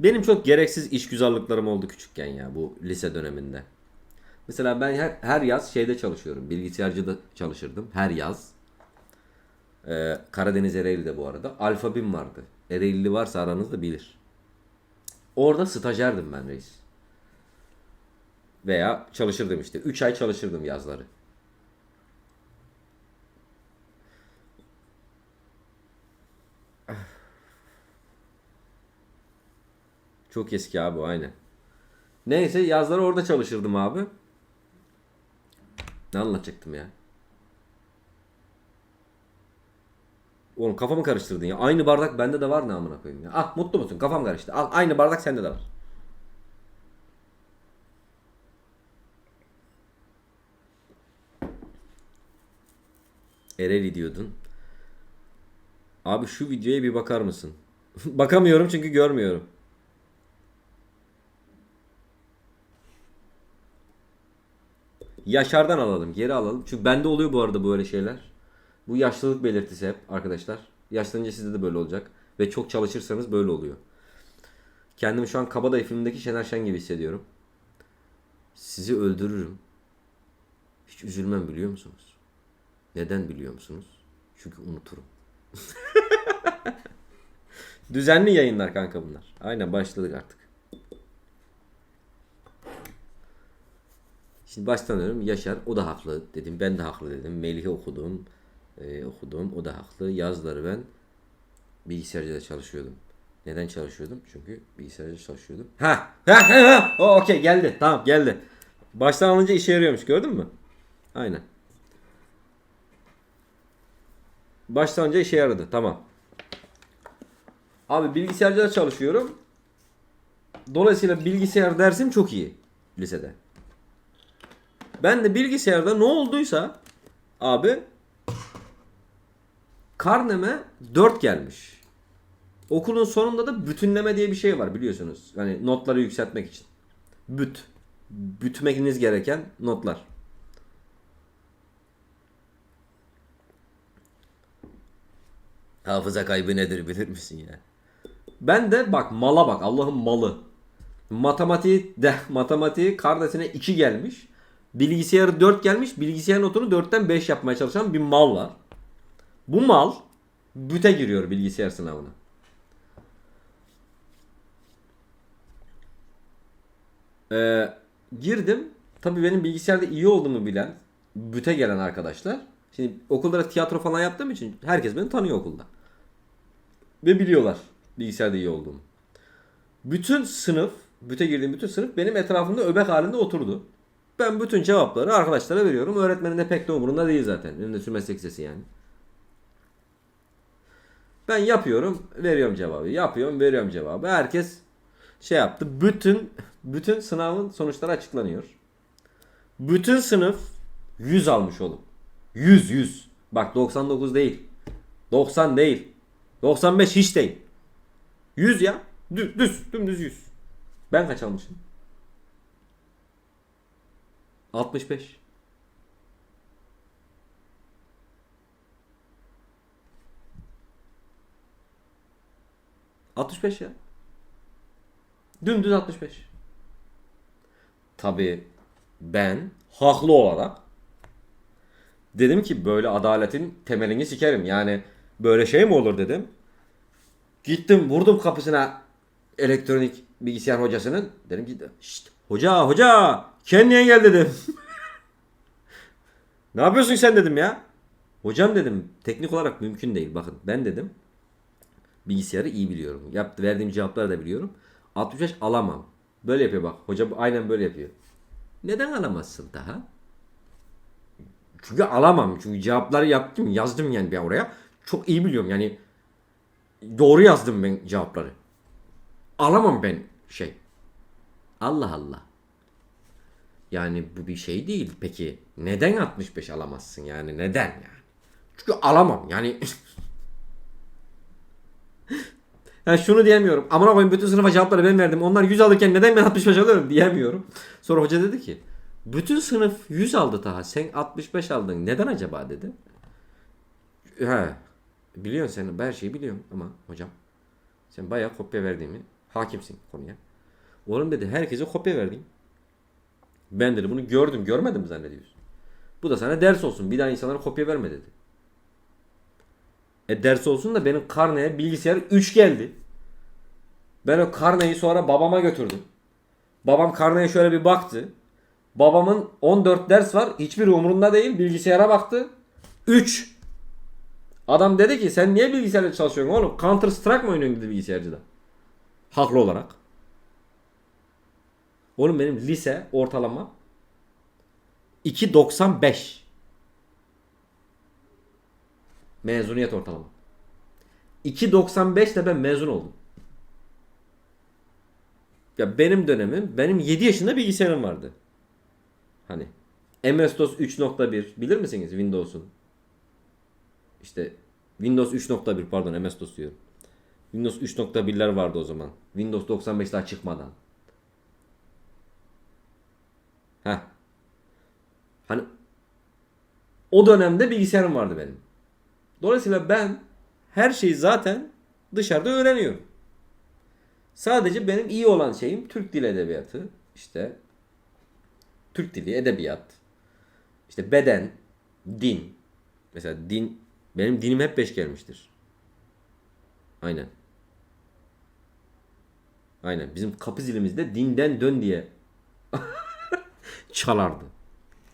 Benim çok gereksiz işgüzarlıklarım oldu küçükken ya bu lise döneminde. Mesela ben her, her yaz şeyde çalışıyorum. Bilgisayarcıda çalışırdım. Her yaz. Ee, Karadeniz Ereğli'de bu arada. Alfabim vardı. Ereğli varsa aranızda bilir. Orada stajyerdim ben reis. Veya çalışırdım işte. 3 ay çalışırdım yazları. Çok eski abi o aynen. Neyse yazları orada çalışırdım abi. Ne anlatacaktım ya? Oğlum kafamı karıştırdın ya. Aynı bardak bende de var ne amına koyayım ya. Ah mutlu musun? Kafam karıştı. Al aynı bardak sende de var. Ereli diyordun. Abi şu videoya bir bakar mısın? Bakamıyorum çünkü görmüyorum. Yaşar'dan alalım. Geri alalım. Çünkü bende oluyor bu arada böyle şeyler. Bu yaşlılık belirtisi hep arkadaşlar. Yaşlanınca sizde de böyle olacak. Ve çok çalışırsanız böyle oluyor. Kendimi şu an Kabadayı filmindeki Şener Şen gibi hissediyorum. Sizi öldürürüm. Hiç üzülmem biliyor musunuz? Neden biliyor musunuz? Çünkü unuturum. Düzenli yayınlar kanka bunlar. Aynen başladık artık. Şimdi baştan dönüyorum. Yaşar o da haklı dedim. Ben de haklı dedim. Melih'i okudum. Ee, okudum. O da haklı. Yazları ben bilgisayarcıda çalışıyordum. Neden çalışıyordum? Çünkü bilgisayarcıda çalışıyordum. Ha! Ha ha ha! O okey geldi. Tamam geldi. Baştan alınca işe yarıyormuş. Gördün mü? Aynen. Baştan alınca işe yaradı. Tamam. Abi bilgisayarcıda çalışıyorum. Dolayısıyla bilgisayar dersim çok iyi lisede. Ben de bilgisayarda ne olduysa abi karneme 4 gelmiş. Okulun sonunda da bütünleme diye bir şey var biliyorsunuz. Hani notları yükseltmek için. Büt. Bütmeniz gereken notlar. Hafıza kaybı nedir bilir misin ya? Ben de bak mala bak Allah'ın malı. Matematiği de matematiği kardeşine 2 gelmiş. Bilgisayarı 4 gelmiş. Bilgisayar notunu 4'ten 5 yapmaya çalışan bir mal var. Bu mal büte giriyor bilgisayar sınavına. Ee, girdim. Tabii benim bilgisayarda iyi olduğumu bilen, büte gelen arkadaşlar. Şimdi okullara tiyatro falan yaptığım için herkes beni tanıyor okulda. Ve biliyorlar bilgisayarda iyi olduğumu. Bütün sınıf, büte girdiğim bütün sınıf benim etrafımda öbek halinde oturdu. Ben bütün cevapları arkadaşlara veriyorum. Öğretmenin de pek de umurunda değil zaten. Önünde meslek lisesi yani. Ben yapıyorum, veriyorum cevabı. Yapıyorum, veriyorum cevabı. Herkes şey yaptı. Bütün bütün sınavın sonuçları açıklanıyor. Bütün sınıf 100 almış oğlum. 100 100. Bak 99 değil. 90 değil. 95 hiç değil. 100 ya. Düz, düz dümdüz 100. Ben kaç almışım? 65. ...65 ya. Dümdüz 65. Tabi ben haklı olarak dedim ki böyle adaletin temelini sikerim. Yani böyle şey mi olur dedim. Gittim vurdum kapısına elektronik bilgisayar hocasının. Dedim ki Şşt, hoca hoca kendine gel dedim. ne yapıyorsun sen dedim ya. Hocam dedim teknik olarak mümkün değil. Bakın ben dedim bilgisayarı iyi biliyorum. Yaptı verdiğim cevapları da biliyorum. 65 alamam. Böyle yapıyor bak. Hoca aynen böyle yapıyor. Neden alamazsın daha? Çünkü alamam. Çünkü cevapları yaptım. Yazdım yani ben oraya. Çok iyi biliyorum yani. Doğru yazdım ben cevapları. Alamam ben şey. Allah Allah. Yani bu bir şey değil. Peki neden 65 alamazsın yani? Neden yani? Çünkü alamam. Yani Yani şunu diyemiyorum. Amına koyayım bütün sınıfa cevapları ben verdim. Onlar 100 alırken neden ben 65 alıyorum diyemiyorum. Sonra hoca dedi ki bütün sınıf 100 aldı daha. Sen 65 aldın. Neden acaba dedi. He. Biliyorsun sen her şeyi biliyorum ama hocam. Sen bayağı kopya verdiğimi Hakimsin konuya. Oğlum dedi herkese kopya verdin. Ben dedi bunu gördüm görmedim mi zannediyorsun? Bu da sana ders olsun. Bir daha insanlara kopya verme dedi. E ders olsun da benim karneye bilgisayar 3 geldi. Ben o karneyi sonra babama götürdüm. Babam karneye şöyle bir baktı. Babamın 14 ders var. Hiçbiri umurunda değil. Bilgisayara baktı. 3. Adam dedi ki sen niye bilgisayarla çalışıyorsun oğlum? Counter Strike mı oynuyorsun dedi bilgisayarcıda. Haklı olarak. Oğlum benim lise ortalama 2.95. Mezuniyet ortalama. 2.95 ile ben mezun oldum. Ya benim dönemim, benim 7 yaşında bilgisayarım vardı. Hani MS-DOS 3.1 bilir misiniz Windows'un? İşte Windows 3.1 pardon MS-DOS diyorum. Windows 3.1'ler vardı o zaman. Windows 95 daha çıkmadan. Heh. Hani o dönemde bilgisayarım vardı benim. Dolayısıyla ben her şeyi zaten dışarıda öğreniyorum. Sadece benim iyi olan şeyim Türk Dili Edebiyatı. işte Türk Dili Edebiyat. işte beden, din. Mesela din, benim dinim hep beş gelmiştir. Aynen. Aynen. Bizim kapı zilimizde dinden dön diye çalardı.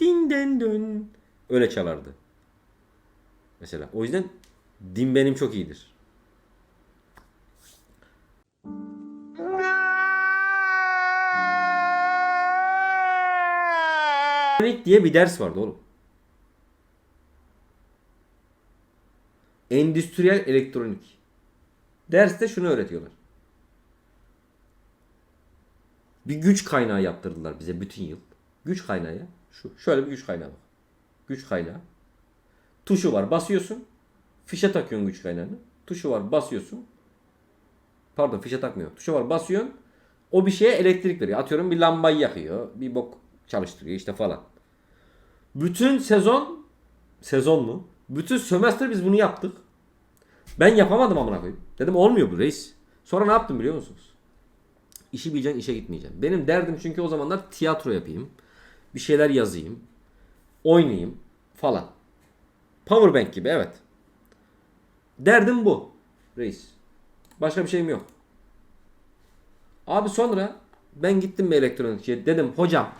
Dinden dön. Öyle çalardı. Mesela. O yüzden din benim çok iyidir. Elektronik diye bir ders vardı oğlum. Endüstriyel elektronik. Derste şunu öğretiyorlar. Bir güç kaynağı yaptırdılar bize bütün yıl. Güç kaynağı ya. Şu, şöyle bir güç kaynağı bak. Güç kaynağı. Tuşu var basıyorsun. Fişe takıyorsun güç kaynağını. Tuşu var basıyorsun. Pardon fişe takmıyor. Tuşu var basıyorsun. O bir şeye elektrik veriyor. Atıyorum bir lambayı yakıyor. Bir bok çalıştırıyor işte falan. Bütün sezon sezon mu? Bütün sömestr biz bunu yaptık. Ben yapamadım amına koyayım. Dedim olmuyor bu reis. Sonra ne yaptım biliyor musunuz? İşi bileceksin işe gitmeyeceğim. Benim derdim çünkü o zamanlar tiyatro yapayım. Bir şeyler yazayım. Oynayayım falan. Powerbank gibi evet. Derdim bu. Reis. Başka bir şeyim yok. Abi sonra ben gittim bir elektronikçiye. Dedim hocam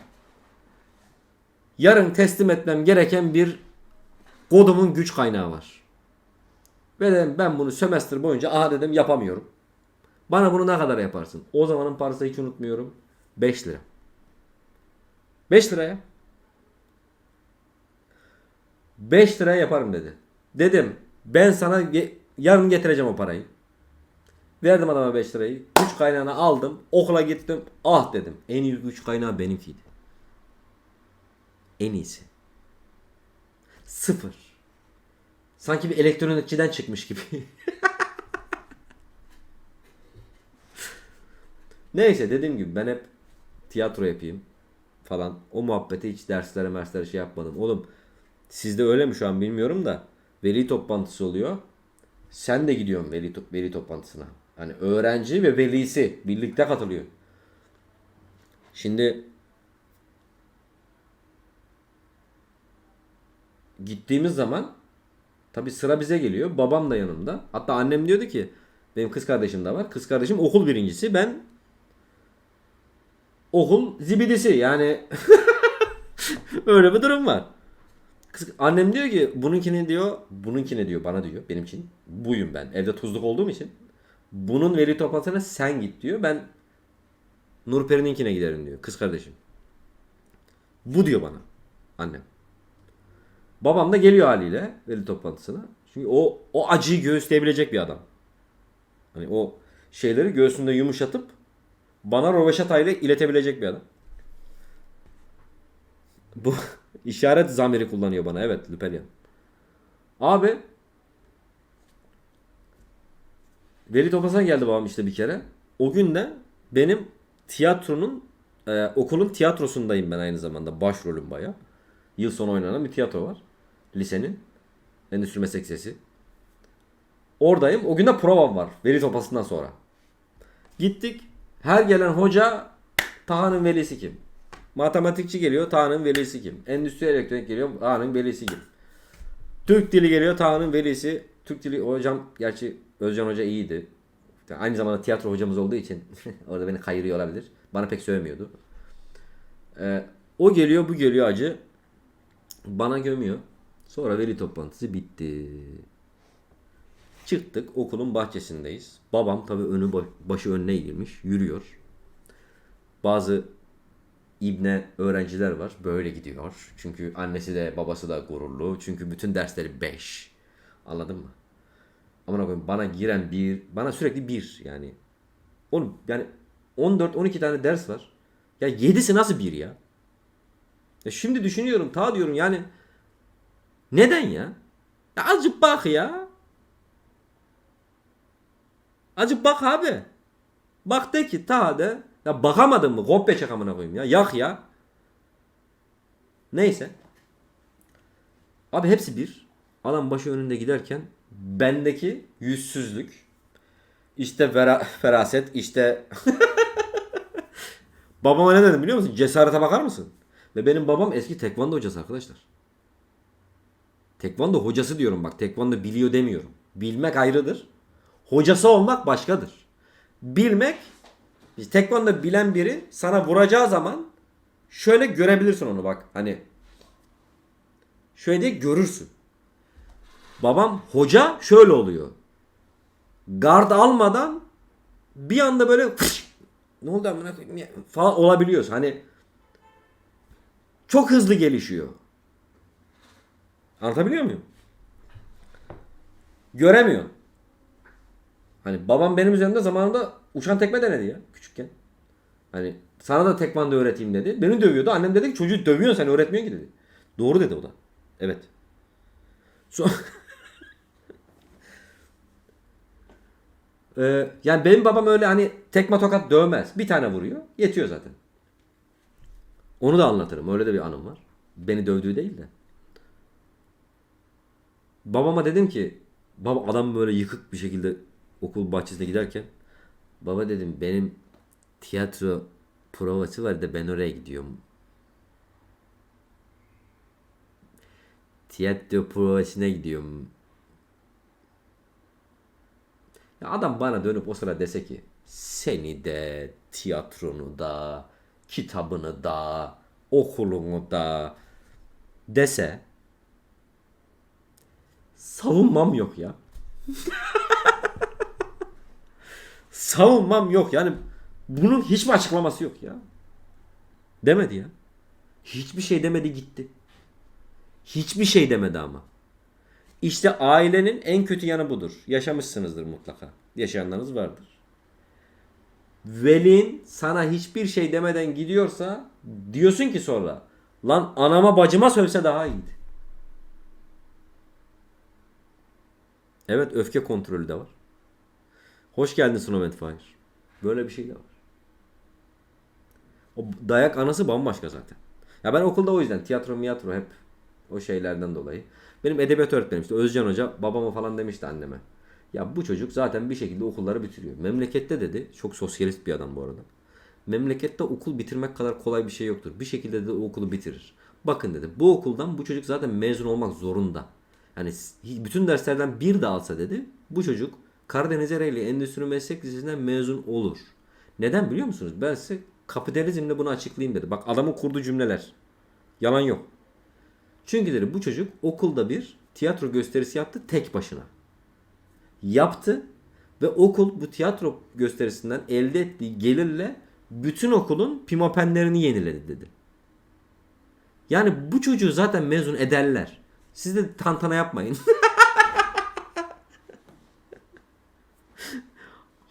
yarın teslim etmem gereken bir kodumun güç kaynağı var. Ve dedim ben bunu sömestr boyunca aha dedim yapamıyorum. Bana bunu ne kadar yaparsın? O zamanın parası hiç unutmuyorum. 5 lira. 5 liraya. 5 liraya yaparım dedi. Dedim ben sana ge- yarın getireceğim o parayı. Verdim adama 5 lirayı. Güç kaynağını aldım. Okula gittim. Ah dedim. En iyi güç kaynağı benimkiydi. En iyisi. Sıfır. Sanki bir elektronikçiden çıkmış gibi. Neyse dediğim gibi ben hep tiyatro yapayım falan. O muhabbete hiç derslere merslere şey yapmadım. Oğlum sizde öyle mi şu an bilmiyorum da veli toplantısı oluyor. Sen de gidiyorsun veli, to- veli toplantısına. Hani öğrenci ve velisi birlikte katılıyor. Şimdi gittiğimiz zaman tabi sıra bize geliyor. Babam da yanımda. Hatta annem diyordu ki benim kız kardeşim de var. Kız kardeşim okul birincisi. Ben okul zibidisi. Yani öyle bir durum var. Kız, annem diyor ki bununkini diyor, bununkine diyor bana diyor benim için. Buyum ben. Evde tuzluk olduğum için. Bunun veli toplantısına sen git diyor. Ben Nurperi'ninkine giderim diyor. Kız kardeşim. Bu diyor bana. Annem. Babam da geliyor haliyle veli toplantısına. Çünkü o o acıyı göğüsleyebilecek bir adam. Hani o şeyleri göğsünde yumuşatıp bana roveşatayla iletebilecek bir adam. Bu işaret zamiri kullanıyor bana. Evet Lüperyan. Abi Veli toplantısına geldi babam işte bir kere. O gün de benim tiyatronun e, okulun tiyatrosundayım ben aynı zamanda. Başrolüm baya. Yıl sonu oynanan bir tiyatro var. Lisenin. Endüstri Meslek Lisesi. Oradayım. O gün de provam var. Veli toplantısından sonra. Gittik. Her gelen hoca Taha'nın velisi kim? Matematikçi geliyor Taha'nın velisi kim? Endüstri elektronik geliyor Taha'nın velisi kim? Türk dili geliyor Taha'nın velisi. Türk dili hocam gerçi Özcan Hoca iyiydi. Aynı zamanda tiyatro hocamız olduğu için orada beni kayırıyor olabilir. Bana pek sövmüyordu. Ee, o geliyor bu geliyor acı. Bana gömüyor. Sonra veli toplantısı bitti. Çıktık okulun bahçesindeyiz. Babam tabii önü baş- başı önüne eğilmiş yürüyor. Bazı ibne öğrenciler var böyle gidiyor. Çünkü annesi de babası da gururlu. Çünkü bütün dersleri 5. Anladın mı? Aman koyayım bana giren bir, bana sürekli bir yani. Oğlum yani 14-12 tane ders var. Ya 7'si nasıl bir ya? Ya şimdi düşünüyorum ta diyorum yani neden ya? ya azıcık bak ya. Azıcık bak abi. Bak de ki ta de. Ya bakamadın mı? Kopya çak amına koyayım ya. Yak ya. Neyse. Abi hepsi bir. Adam başı önünde giderken bendeki yüzsüzlük işte vera- feraset işte babama ne dedim biliyor musun? Cesarete bakar mısın? Ve benim babam eski tekvando hocası arkadaşlar. Tekvando hocası diyorum bak. Tekvando biliyor demiyorum. Bilmek ayrıdır. Hocası olmak başkadır. Bilmek tekvando bilen biri sana vuracağı zaman şöyle görebilirsin onu bak. Hani şöyle diye görürsün. Babam hoca şöyle oluyor. Gard almadan bir anda böyle ne oldu amına falan olabiliyoruz. Hani çok hızlı gelişiyor. Anlatabiliyor muyum? Göremiyorsun. Hani babam benim üzerimde zamanında uçan tekme denedi ya küçükken. Hani sana da tekvando öğreteyim dedi. Beni dövüyordu. Annem dedi ki çocuğu dövüyorsun sen öğretmiyorsun ki dedi. Doğru dedi o da. Evet. Sonra Ee, yani benim babam öyle hani tekme tokat dövmez. Bir tane vuruyor. Yetiyor zaten. Onu da anlatırım. Öyle de bir anım var. Beni dövdüğü değil de. Babama dedim ki baba adam böyle yıkık bir şekilde okul bahçesine giderken baba dedim benim tiyatro provası var da ben oraya gidiyorum. Tiyatro provasına gidiyorum. Ya adam bana dönüp o sıra dese ki seni de tiyatronu da kitabını da okulunu da dese savunmam yok ya. savunmam yok yani bunun hiç mi açıklaması yok ya? Demedi ya. Hiçbir şey demedi gitti. Hiçbir şey demedi ama. İşte ailenin en kötü yanı budur. Yaşamışsınızdır mutlaka. Yaşayanlarınız vardır. Velin sana hiçbir şey demeden gidiyorsa diyorsun ki sonra lan anama bacıma sövse daha iyiydi. Evet öfke kontrolü de var. Hoş geldin Snowman Fire. Böyle bir şey de var. O dayak anası bambaşka zaten. Ya ben okulda o yüzden tiyatro miyatro hep o şeylerden dolayı. Benim edebiyat öğretmenim işte Özcan Hoca babama falan demişti anneme. Ya bu çocuk zaten bir şekilde okulları bitiriyor. Memlekette dedi çok sosyalist bir adam bu arada. Memlekette okul bitirmek kadar kolay bir şey yoktur. Bir şekilde o okulu bitirir. Bakın dedi bu okuldan bu çocuk zaten mezun olmak zorunda. Yani bütün derslerden bir de alsa dedi bu çocuk Karadeniz Ereğli Endüstri Meslek Lisesi'nden mezun olur. Neden biliyor musunuz? Ben size kapitalizmle bunu açıklayayım dedi. Bak adamın kurduğu cümleler. Yalan yok. Çünkü dedi bu çocuk okulda bir tiyatro gösterisi yaptı tek başına. Yaptı ve okul bu tiyatro gösterisinden elde ettiği gelirle bütün okulun pimapenlerini yeniledi dedi. Yani bu çocuğu zaten mezun ederler. Siz de tantana yapmayın.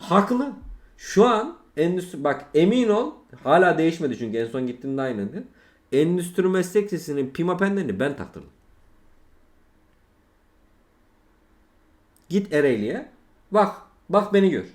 Haklı. Şu an endüstri bak emin ol hala değişmedi çünkü en son gittiğimde aynıydı. Endüstri meslek lisesinin pimapenlerini ben taktırdım. Git Ereğli'ye. Bak. Bak beni gör.